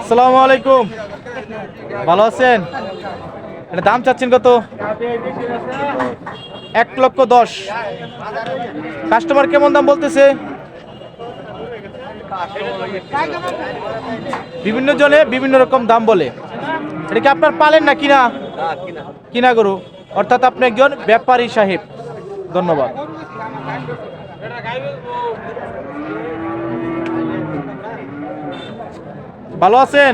আসসালামু আলাইকুম। ভালো আছেন? এটা দাম চাচ্ছেন কত? এক লক্ষ দশ। কাস্টমার কেমন দাম বলতেছে? বিভিন্ন জনে বিভিন্ন রকম দাম বলে। এটা কি আপনার পালেন না কিনা? কিনা গরু। অর্থাৎ আপনি একজন ব্যাপারী সাহেব। ধন্যবাদ। ভালো আছেন?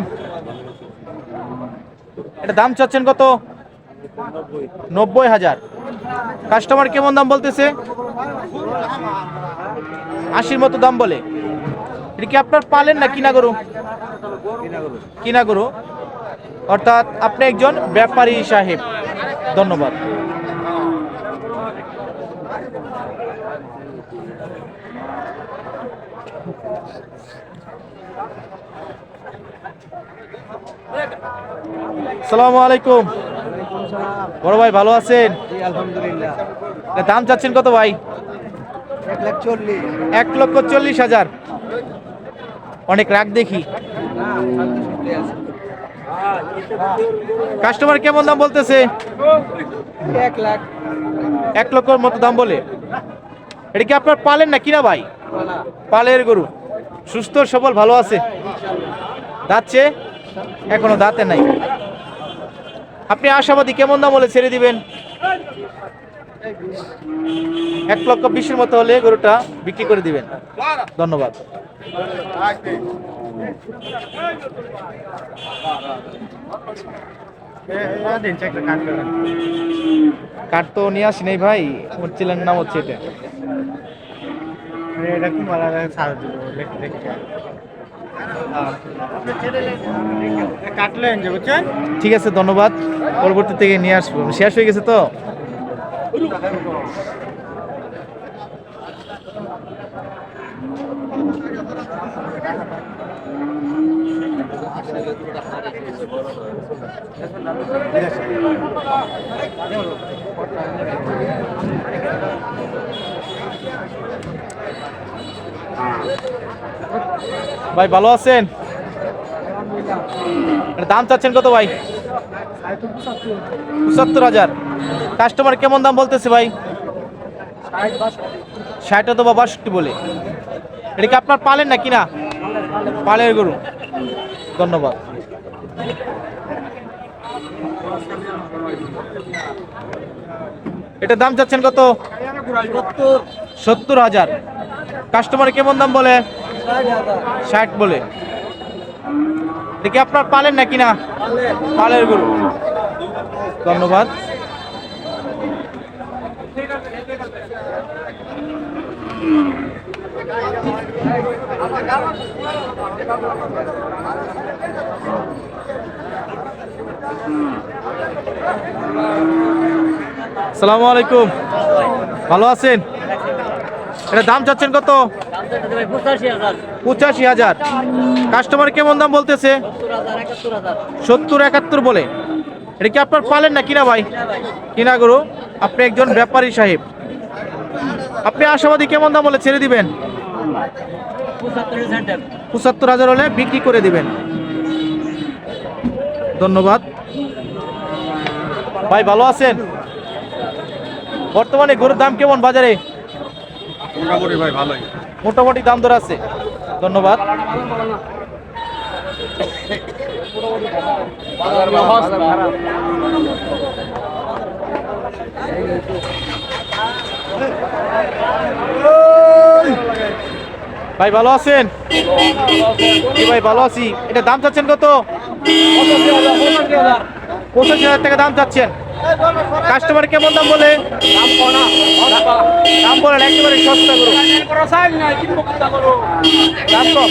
এটা দাম চাচ্ছেন কত? নব্বই হাজার। কাস্টমার কেমন দাম বলতেছে? আশির মতো দাম বলে। এটা কি আপনার পালেন না কিনা গরু কিনা গরু অর্থাৎ আপনি একজন ব্যাপারী সাহেব। ধন্যবাদ। সালামু আলাইকুম। বড় ভাই ভালো আছেন? আলহামদুলিল্লাহ। দাম চাচ্ছেন কত ভাই? এক লাখ চল্লিশ। এক লক্ষ চল্লিশ হাজার। অনেক রাগ দেখি। কাস্টমার কেমন দাম বলতেছে? এক লাখ। এক লক্ষর মতো দাম বলে। এটা কি আপনার পালেন না কিনা ভাই পালের গরু। সুস্থ সবল ভালো আছে? দাঁতছে? এখনও দাঁতে নাই। আপনি আশাবাদী কেমন দাম বলে ছেড়ে দিবেন? এক লক্ষ বিশের মতো হলে গরুটা বিক্রি করে দিবেন। ধন্যবাদ। কাঠ তো নিয়ে আসি নাই ভাই আমার চ্যানেলের নাম হচ্ছে এটা। এটা কি বলা যায় দিব কাটলেন যে বুঝছেন? ঠিক আছে ধন্যবাদ। পরবর্তী থেকে নিয়ে আসব। শেষ হয়ে গেছে তো? ভাই, ভালো আছেন? এর দাম চাচ্ছেন কত ভাই? পঁচাত্তর হাজার। কাস্টমার কেমন দাম বলতেছে ভাই? ষাট অথবা বাষট্টি বলে। এটা কি আপনার পালেন না কিনা? পালের গরু। ধন্যবাদ। এটা দাম চাচ্ছেন কত? সত্তর হাজার। কাস্টমার কেমন দাম বলে? ষাট বলে। দেখি আপনার পালেন নাকি না? পালের গরু। ধন্যবাদ। সালামু আলাইকুম। ভালো আছেন? এটা দাম চাচ্ছেন কত? পঁচাশি হাজার। কাস্টমার কেমন দাম বলতেছে? সত্তর একাত্তর বলে। এটা কি আপনার পালেন না কিনা ভাই? কিনা গরু? আপনি একজন ব্যাপারী সাহেব। আপনি আশাবাদী কেমন দাম বলে ছেড়ে দিবেন? পঁচাত্তর হাজার হলে বিক্রি করে দিবেন। ধন্যবাদ। ভাই ভালো আছেন? বর্তমানে গরুর দাম কেমন বাজারে? মোটামুটি ভাই ভালোই। মোটামুটি দাম দর আছে। ধন্যবাদ। ভাই, ভালো আছেন? ভাই, ভালো আছি। এটা দাম চাচ্ছেন কত? পঁচাশি হাজার টাকা দাম চাচ্ছেন। কাস্টমার কেমন দাম বলে? দাম বলেন, একেবারে সস্তা দাম কম।